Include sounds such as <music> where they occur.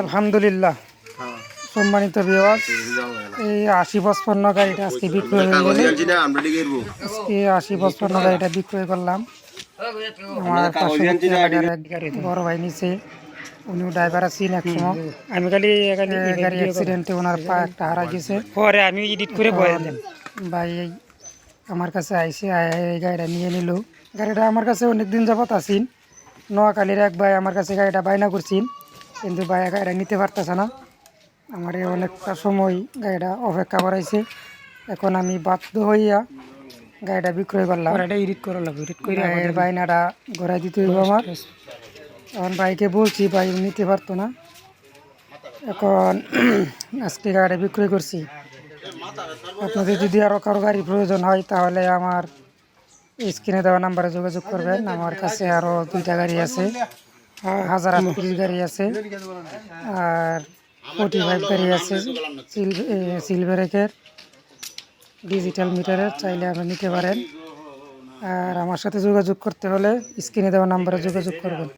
আলহামদুলিল্লাহ। সম্মানিত বিওয়াজ এই আশি পঁচপন্ন গাড়িটা আজকে বিক্রয় হয়ে গেল। আজকে আশি পঁচপন্ন গাড়িটা বিক্রয় করলাম। আমার বড় ভাই নিচে উনিও ড্রাইভার আছেন এক সময় আমি খালি এখানে গাড়ি অ্যাক্সিডেন্টে ওনার পা একটা হারা গেছে। পরে আমি এডিট করে বয়ে দেন। ভাই আমার কাছে আইসে এই গাড়িটা নিয়ে নিল। গাড়িটা আমার কাছে অনেক দিন যাবত আসিন নোয়াখালীর এক ভাই আমার কাছে গাড়িটা বায়না করছিন। কিন্তু ভাই গাড়িটা নিতে পারতেছে না। আমার এই অনেকটা সময় গাড়িটা অপেক্ষা করাইছে। এখন আমি বাধ্য হইয়া গাড়িটা বিক্রয় করলাম। এটা এডিট করা লাগবে এডিট করে বায়নাটা ঘোরাই দিতে হইব আমার। এখন ভাইকে বলছি ভাই নিতে পারতো না। এখন <clears throat> আজকে গাড়ি বিক্রয় করছি। আপনাদের যদি আরও কারও গাড়ি প্রয়োজন হয় তাহলে আমার স্ক্রিনে দেওয়া নাম্বারে যোগাযোগ করবেন। আমার কাছে আরও দুইটা গাড়ি আছে। হাজার আটত্রিশ গাড়ি আছে। আর ফোর্টি ফাইভ গাড়ি আছে। সিলভারেকের ডিজিটাল মিটারের চাইলে আপনি নিতে পারেন। আর আমার সাথে যোগাযোগ করতে হলে স্ক্রিনে দেওয়া নাম্বারে যোগাযোগ করবেন।